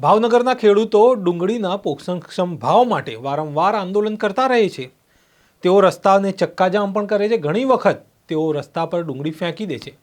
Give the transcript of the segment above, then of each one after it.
ભાવનગરના ખેડૂતો ડુંગળીના પોષણક્ષમ ભાવ માટે વારંવાર આંદોલન કરતા રહે છે. તેઓ રસ્તાને ચક્કાજામ પણ કરે છે. ઘણી વખત તેઓ રસ્તા પર ડુંગળી ફેંકી દે છે.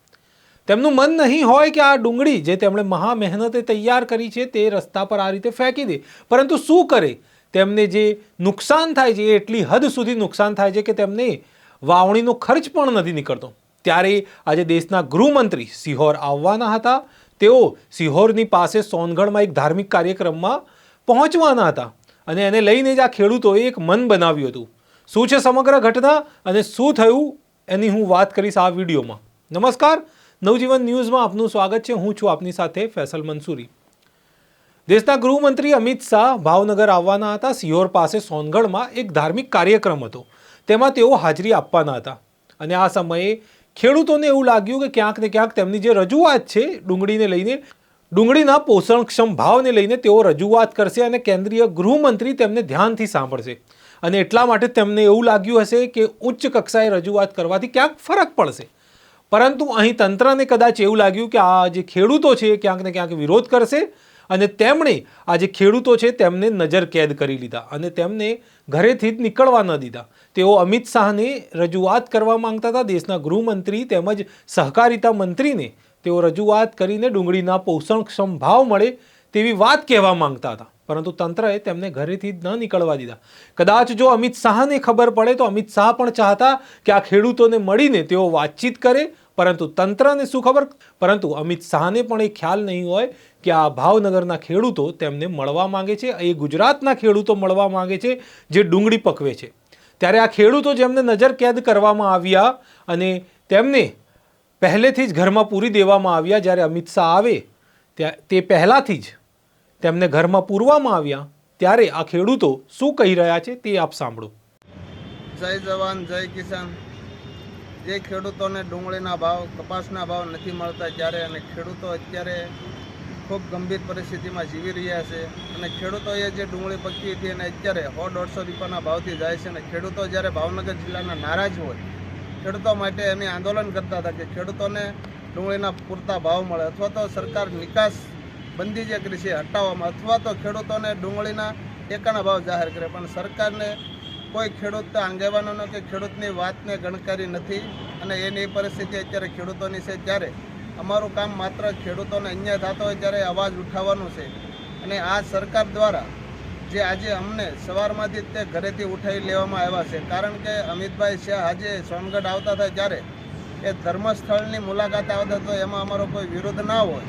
તેમનું મન નહીં હોય કે આ ડુંગળી જે તેમણે મહા મહેનતે તૈયાર કરી છે તે રસ્તા પર આ રીતે ફેંકી દે. પરંતુ શું કરે? તેમને જે નુકસાન થાય છે, એ એટલી હદ સુધી નુકસાન થાય છે કે તેમને વાવણીનો ખર્ચ પણ નથી નીકળતો. ત્યારે આજે દેશના ગૃહમંત્રી સિહોર આવવાના હતા. તેઓ સિહોરની પાસે સોનગઢમાં એક ધાર્મિક કાર્યક્રમમાં પહોંચવાના હતા અને એને લઈને જ આ ખેડૂતોએ એક મન બનાવ્યું હતું. શું છે સમગ્ર ઘટના અને શું થયું એની હું વાત કરીશ આ વિડીયોમાં. નમસ્કાર. નવજીવન ન્યૂઝમાં આપનું સ્વાગત છે. હું છું આપની સાથે ફેસલ મંસૂરી. દેશના ગૃહમંત્રી અમિત શાહ ભાવનગર આવવાના હતા. સિહોર પાસે સોનગઢમાં એક ધાર્મિક કાર્યક્રમ હતો. તેમાં તેઓ હાજરી આપવાના હતા. અને આ સમયે ખેડૂતોને એવું લાગ્યું કે ક્યાંક ને ક્યાંક તેમની જે રજૂઆત છે ડુંગળીને લઈને, ડુંગળીના પોષણક્ષમ ભાવને લઈને તેઓ રજૂઆત કરશે અને કેન્દ્રીય ગૃહમંત્રી તેમને ધ્યાનથી સાંભળશે. અને એટલા માટે તેમને એવું લાગ્યું હશે કે ઉચ્ચ કક્ષાએ રજૂઆત કરવાથી ક્યાંક ફરક પડશે. પરંતુ અહીં તંત્રને કદાચ એવું લાગ્યું કે આ જે ખેડૂતો છે એ ક્યાંક ને ક્યાંક વિરોધ કરશે અને તેમણે, આ જે ખેડૂતો છે તેમને નજર કેદ કરી લીધા અને તેમને ઘરેથી જ નીકળવા ન દીધા. તેઓ અમિત શાહને રજૂઆત કરવા માંગતા હતા. દેશના ગૃહમંત્રી તેમજ સહકારિતા મંત્રીને તેઓ રજૂઆત કરીને ડુંગળીના પોષણક્ષમ ભાવ મળે તેવી વાત કહેવા માંગતા હતા. પરંતુ તંત્રએ તેમને ઘરેથી ન નીકળવા દીધા. કદાચ જો અમિત શાહને ખબર પડે તો અમિત શાહ પણ ચાહતા કે આ ખેડૂતોને મળીને તેઓ વાતચીત કરે પરંતુ તંત્રને શું ખબર? પરંતુ અમિત શાહને પણ એ ખ્યાલ નહીં હોય કે આ ભાવનગરના ખેડૂતો તેમને મળવા માંગે છે. એ ગુજરાતના ખેડૂતો મળવા માંગે છે, જે ડુંગળી પકવે છે. ત્યારે આ ખેડૂતો જેમને નજર કેદ કરવામાં આવ્યા અને તેમને પહેલેથી જ ઘરમાં પૂરી દેવામાં આવ્યા જ્યારે અમિત શાહ આવે, તે પહેલાંથી જ તેમને ઘરમાં પૂરવામાં આવ્યા, ત્યારે આ ખેડૂતો શું કહી રહ્યા છે તે આપ સાંભળો. જય જવાન, જય કિસાન. જે ખેડૂતોને ડુંગળીના ભાવ, કપાસના ભાવ નથી મળતા ત્યારે અને ખેડૂતો અત્યારે ખૂબ ગંભીર પરિસ્થિતિમાં જીવી રહ્યા છે. અને ખેડૂતોએ જે ડુંગળી પકવી હતી અને અત્યારે સો દોઢસો રૂપિયાના ભાવથી જાય છે અને ખેડૂતો જ્યારે ભાવનગર જિલ્લાના નારાજ હોય, ખેડૂતો માટે એની આંદોલન કરતા હતા કે ખેડૂતોને ડુંગળીના પૂરતા ભાવ મળે અથવા તો સરકાર નિકાસ બંધી જે કરી છે હટાવવામાં અથવા તો ખેડૂતોને ડુંગળીના ટેકાના ભાવ જાહેર કરે. પણ સરકારને કોઈ ખેડૂત આગેવાનોનો કે ખેડૂતની વાતને ગણકારી નથી અને એની પરિસ્થિતિ અત્યારે ખેડૂતોની છે ત્યારે અમારું કામ માત્ર ખેડૂતોને અન્યાય થતો હોય ત્યારે અવાજ ઉઠાવવાનું છે. અને આ સરકાર દ્વારા જે આજે અમને સવારમાંથી તે ઘરેથી ઉઠાવી લેવામાં આવ્યા છે. કારણ કે અમિતભાઈ શાહ આજે સોનગઢ આવતા હતા ત્યારે એ ધર્મસ્થળની મુલાકાત આવતા તો એમાં અમારો કોઈ વિરોધ ના હોય.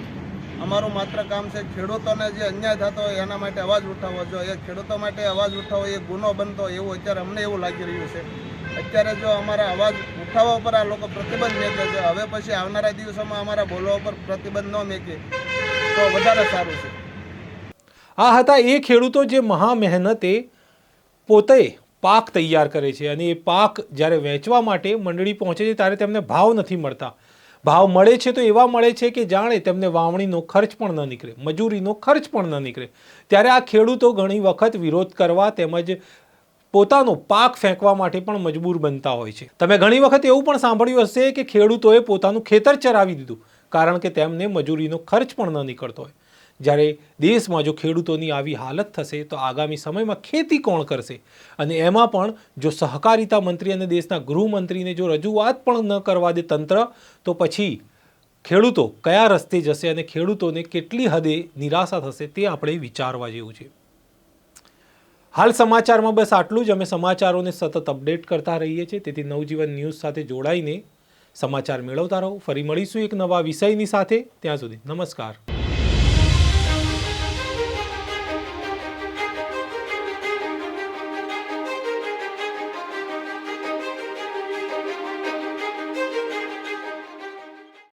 અમારું માત્ર કામ છે ખેડૂતોને જે અન્યાય થતો હોય એના માટે અવાજ ઉઠાવવો. જો એ ખેડૂતો માટે અવાજ ઉઠાવવો, એ ગુનો બનતો એવું અત્યારે અમને એવું લાગી રહ્યું છે. અત્યારે જો અમારા અવાજ ઉઠાવવા પર આ લોકો પ્રતિબંધ મેકે છે. હવે પછી આવનારા દિવસોમાં અમારા બોલવા પર પ્રતિબંધ ન મેકે તો વધારે સારું છે. આ હતા એ ખેડૂતો જે મહા મહેનતે પોતે પાક તૈયાર કરે છે અને એ પાક જ્યારે વેચવા માટે મંડળી પહોંચે છે ત્યારે તેમને ભાવ નથી મળતા. ભાવ મળે છે તો એવા મળે છે કે જાણે તેમને વાવણીનો ખર્ચ પણ ન નીકળે, મજૂરીનો ખર્ચ પણ ન નીકળે. ત્યારે આ ખેડૂતો ઘણી વખત વિરોધ કરવા તેમજ પોતાનો પાક ફેંકવા માટે પણ મજબૂર બનતા હોય છે. તમે ઘણી વખત એવું પણ સાંભળ્યું હશે કે ખેડૂતોએ પોતાનું ખેતર ચરાવી દીધું, કારણ કે તેમને મજૂરીનો ખર્ચ પણ ન નીકળતો હોય. જ્યારે દેશમાં જો ખેડૂતોની આવી હાલત થશે, તો આગામી સમયમાં ખેતી કોણ કરશે? અને એમાં પણ જો સહકારિતા મંત્રી અને દેશના ગૃહમંત્રીને જો રજૂઆત પણ ન કરવા દે તંત્ર, તો પછી ખેડૂતો કયા રસ્તે જશે અને ખેડૂતોને કેટલી હદે નિરાશા થશે તે આપણે વિચારવા જેવું છે. હાલ સમાચારમાં બસ આટલું જ. અમે સમાચારોને સતત અપડેટ કરતા રહીએ છીએ. તેથી નવજીવન ન્યૂઝ સાથે જોડાઈને સમાચાર મેળવતા રહો. ફરી મળીશું એક નવા વિષયની સાથે. ત્યાં સુધી નમસ્કાર.